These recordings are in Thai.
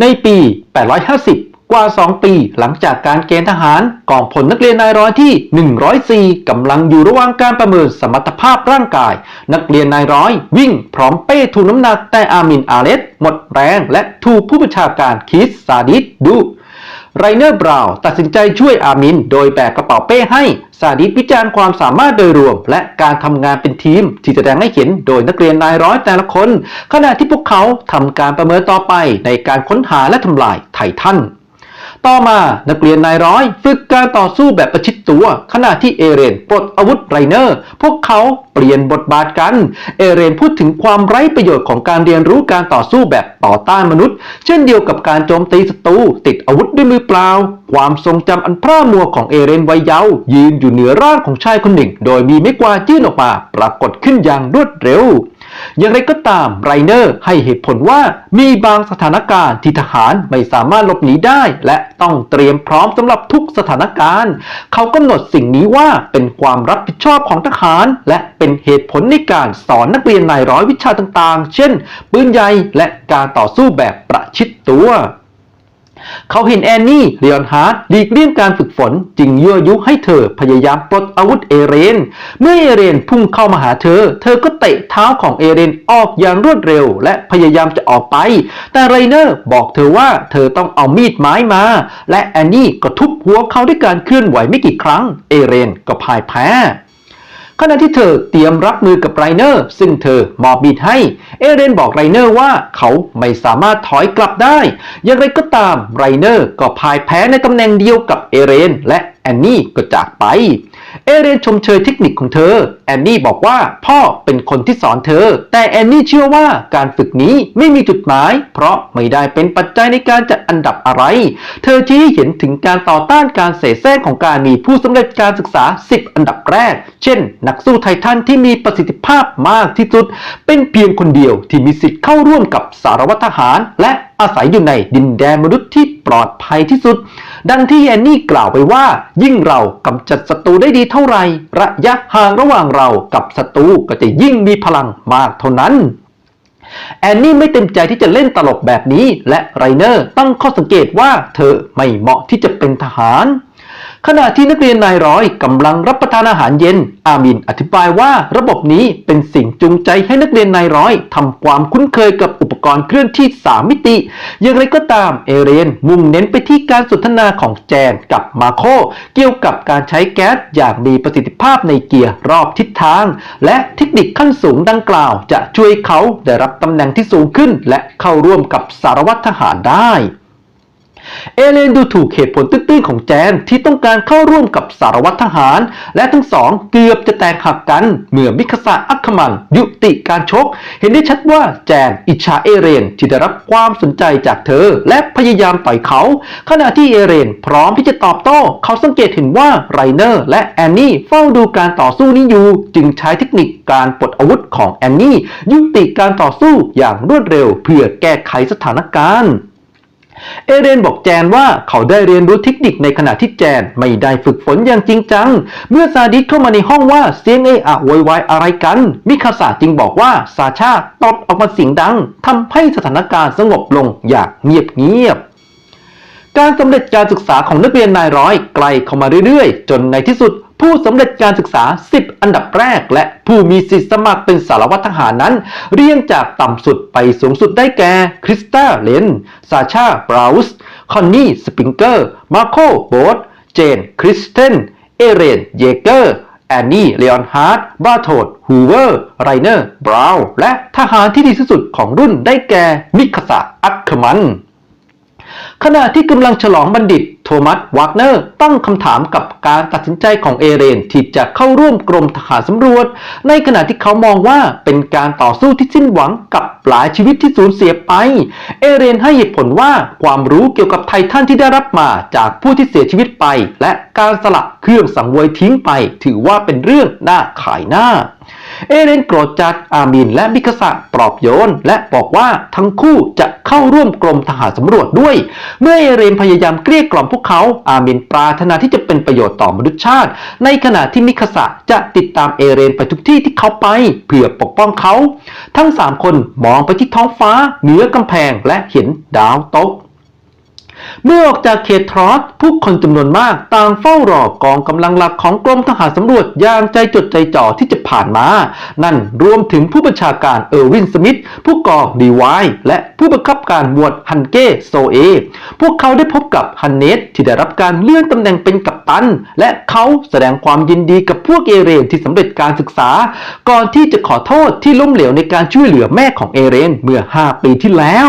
ในปี 850 กว่า 2 ปีหลังจากการเกณฑ์ทหารกองพลนักเรียนนายร้อยที่ 104 กำลังอยู่ระหว่างการประเมินสมรรถภาพร่างกาย นักเรียนนายร้อย วิ่งพร้อมเป้ทุนน้ำหนักแต่อามินอาเลสหมดแรงและถูกผู้บัญชาการคิสซาดิสดุ ไรเนอร์บราวน์ตัดสินใจช่วยอามิน โดยแบกกระเป๋าเป้ให้ซาดิสวิจารณ์ความสามารถโดยรวม และการทำงานเป็นทีม ที่แสดงให้เห็นโดยนักเรียนนายร้อยแต่ละคน ขณะที่พวกเขาทำการประเมินต่อไปในการค้นหาและทำลายไททัน ต่อมานักเรียนนายร้อย ฝึกการต่อสู้แบบประชิดตัว ขณะที่เอเรนปลดอาวุธไรเนอร์ พวกเขาเปลี่ยนบทบาทกัน เอเรนพูดถึงความไร้ประโยชน์ของการเรียนรู้การต่อสู้แบบต่อต้านมนุษย์ เช่นเดียวกับการโจมตีศัตรูติดอาวุธด้วยมือเปล่า ความทรงจำอันพร่ามัวของเอเรนวัยเยาว์ยืนอยู่เหนือร่างของชายคนหนึ่ง โดยมีไม้กวาดยื่นออกมาปรากฏขึ้นอย่างรวดเร็ว อย่างไรก็ตามไรเนอร์ให้เหตุผลว่ามีบางสถานการณ์ที่ทหารไม่สามารถหลบหนีได้ และต้องเตรียมพร้อมสำหรับทุกสถานการณ์ เขากำหนดสิ่งนี้ว่าเป็นความรับผิดชอบของทหาร และเป็นเหตุผลในการสอนนักเรียนนายร้อยวิชาต่างๆ เช่น ปืนใหญ่และการต่อสู้แบบประชิดตัว เขาเห็นแอนนี่เลียนฮาร์ดหลีกเลี่ยงการฝึกฝน จึงยั่วยุให้เธอพยายามปลดอาวุธเอเรน เมื่อเอเรนพุ่งเข้ามาหาเธอ เธอก็เตะเท้าของเอเรนออกอย่างรวดเร็ว และพยายามจะออกไป แต่ไรเนอร์บอกเธอว่าเธอต้องเอามีดไม้มา และแอนนี่ก็ทุบหัวเขาด้วยการเคลื่อนไหวไม่กี่ครั้ง เอเรนก็พ่ายแพ้ ขณะที่เธอเตรียมรับมือกับไรเนอร์ ซึ่งเธอมอบมีดให้ เอเรนบอกไรเนอร์ว่าเขาไม่สามารถถอยกลับได้ อย่างไรก็ตามไรเนอร์ก็พ่ายแพ้ในตำแหน่งเดียวกับเอเรนและ อนนี่ก็จากไป เอเรนชมเชยเทคนิคของเธอ แอนนี่บอกว่าพ่อเป็นคนที่สอนเธอ แต่แอนนี่เชื่อว่าการฝึกนี้ไม่มีจุดหมาย เพราะไม่ได้เป็นปัจจัยในการจัดอันดับอะไร เธอชี้เห็นถึงการต่อต้านการเสแสร้งของการมีผู้สำเร็จการศึกษา 10 อันดับแรก เช่น นักสู้ไททันที่มีประสิทธิภาพมากที่สุด เป็นเพียงคนเดียวที่มีสิทธิ์เข้าร่วมกับสารวัตรทหาร และอาศัยอยู่ในดินแดนมนุษย์ที่ปลอดภัยที่สุด ดังที่แอนนี่กล่าวไปว่า ยิ่งเรากำจัดศัตรูได้ดีเท่าไหร่ระยะห่างระหว่างเรากับศัตรูก็จะยิ่งมีพลังมากเท่านั้นแอนนี่ไม่เต็มใจที่จะเล่นตลกแบบนี้ และไรเนอร์ตั้งข้อสังเกตว่าเธอไม่เหมาะที่จะเป็นทหาร ขณะที่นักเรียนนายร้อยกำลังรับประทานอาหารเย็น อามินอธิบายว่าระบบนี้เป็นสิ่งจูงใจให้นักเรียนนายร้อยทำความคุ้นเคยกับอุ ปกรณ์เคลื่อนที่ 3 มิติ อย่างไรก็ตามเอเรนมุ่งเน้นไปที่การสนทนาของแจนกับมาโค เกี่ยวกับการใช้แก๊สอย่างมีประสิทธิภาพในเกียร์รอบทิศทาง และเทคนิคขั้นสูงดังกล่าว จะช่วยเขาได้รับตำแหน่งที่สูงขึ้น และเข้าร่วมกับสารวัตรทหารได้ เอเลนดูถูกเหตุผลตื้นๆของแจนที่ต้องการเข้าร่วมกับสารวัตรทหาร และทั้งสองเกือบจะแตกหักกัน เมื่อมิคาซาอัคมันยุติการชก เห็นได้ชัดว่าแจนอิจฉาเอเรนที่ได้รับความสนใจจากเธอ และพยายามต่อยเขา ขณะที่เอเรนพร้อมที่จะตอบโต้เขาสังเกตเห็นว่าไรเนอร์และแอนนี่เฝ้าดูการต่อสู้นี้อยู่ จึงใช้เทคนิคการปลดอาวุธของแอนนี่ยุติการต่อสู้อย่างรวดเร็ว เพื่อแก้ไขสถานการณ์ เอเรนบอกแจนว่าเขาได้เรียนรู้เทคนิคในขณะที่แจนไม่ได้ฝึกฝนอย่างจริงจัง เมื่อซาดิสเข้ามาในห้องว่าเสียงเออะโวยวายอะไรกัน มิคาสาจึงบอกว่าซาชาตดออกมาเสียงดังทำให้สถานการณ์สงบลงอย่างเงียบๆการสำเร็จการศึกษาของนักเรียนนายร้อยไกลเข้ามาเรื่อยๆ จนในที่สุด ผู้สำเร็จการศึกษา 10 อันดับแรก และผู้มีสิทธิสมัครเป็นสารวัตรทหารนั้น เรียงจากต่ำสุดไปสูงสุดได้แก่ คริสตาเลนซาชาบราวส์คอนนี่ สปริงเกอร์ มาโคโบทเจน คริสเทน เอเรน เยเกอร์ แอนนี่ เลออนฮาร์ดบาโทดฮูเวอร์ ไรเนอร์ บราวน์ และทหารที่ดีที่สุดของรุ่นได้แก่ มิคาสะอัคเคมัน ขณะที่กำลังฉลองบัณฑิต โทมัสวากเนอร์ตั้งคำถามกับการตัดสินใจของเอเรนที่จะเข้าร่วมกรมทหารสำรวจ ในขณะที่เขามองว่าเป็นการต่อสู้ที่สิ้นหวังกับหลายชีวิตที่สูญเสียไป เอเรนให้เหตุผลว่าความรู้เกี่ยวกับไททันที่ได้รับมาจากผู้ที่เสียชีวิตไป และการสละเครื่องสังเวยทิ้งไป ถือว่าเป็นเรื่องน่าขายหน้า เอเรนโกรธจัดอามินและมิคาสะปลอบโยน และบอกว่าทั้งคู่จะเข้าร่วมกรมทหารสำรวจด้วย เมื่อเอเรนพยายามเกลี้ยกล่อมพวกเขา อามินปรารถนาที่จะเป็นประโยชน์ต่อมนุษยชาติ ในขณะที่มิคาสะจะติดตามเอเรนไปทุกที่ที่เขาไปเพื่อปกป้องเขา ทั้งสามคนมองไปที่ท้องฟ้าเหนือกำแพงและเห็นดาวตก เมื่อออกจากเขตทรอสผู้คนจำนวนมากต่างเฝ้ารอกองกำลังหลักของกรมทหารสำรวจอย่างใจจดใจจ่อที่จะผ่านมา นั่นรวมถึงผู้บัญชาการเออร์วินสมิธผู้กองดีไวและผู้บังคับการหมวดฮันเก้โซเอ พวกเขาได้พบกับฮันเนสที่ได้รับการเลื่อนตำแหน่งเป็นกัปตัน และเขาแสดงความยินดีกับพวกเอเรนที่สำเร็จการศึกษา ก่อนที่จะขอโทษที่ล้มเหลวในการช่วยเหลือแม่ของเอเรนเมื่อ 5 ปีที่แล้ว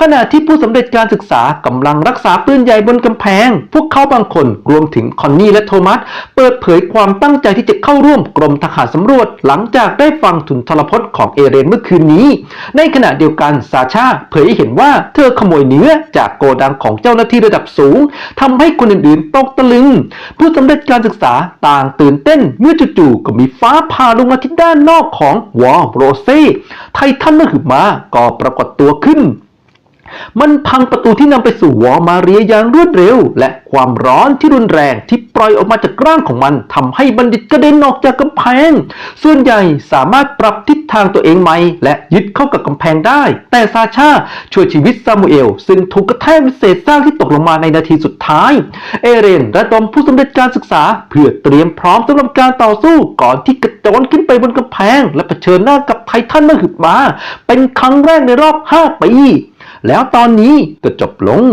ขณะที่ผู้สำเร็จการศึกษากำลังรักษาปืนใหญ่บนกำแพง พวกเขาบางคนรวมถึงคอนนี่และโทมัส เปิดเผยความตั้งใจที่จะเข้าร่วมกรมทหารสำรวจ หลังจากได้ฟังทุนทรพจน์ของเอเรนเมื่อคืนนี้ ในขณะเดียวกันซาชาเผยให้เห็นว่าเธอขโมยเนื้อจากโกดังของเจ้าหน้าที่ระดับสูงทำให้คนอื่นๆตกตะลึง ผู้สำเร็จการศึกษาต่างตื่นเต้นเมื่อจู่ๆก็มีฟ้าผ่าลงมาที่ด้านนอกของวอลโรเซ่ไททันมหึมาก็ปรากฏตัวขึ้น มันพังประตูที่นำไปสู่วอมาเรียอย่างรวดเร็ว และความร้อนที่รุนแรงที่ปล่อยออกมาจากร่างของมันทำให้บัณฑิตกระเด็นออกจากกำแพง ส่วนใหญ่สามารถปรับทิศทางตัวเองใหม่และยึดเข้ากับกำแพงได้ แต่ซาชาช่วยชีวิตซามูเอล ซึ่งถูกกระแทกเป็นเศษซากที่ตกลงมาในนาทีสุดท้าย เอเรนระดมผู้สำเร็จการศึกษา เพื่อเตรียมพร้อมสำหรับการต่อสู้ก่อนที่กระโจนขึ้นไปบนกำแพง และเผชิญหน้ากับไททันมหึมา เป็นครั้งแรกในรอบ 5 ปี แล้วตอนนี้ก็จบลง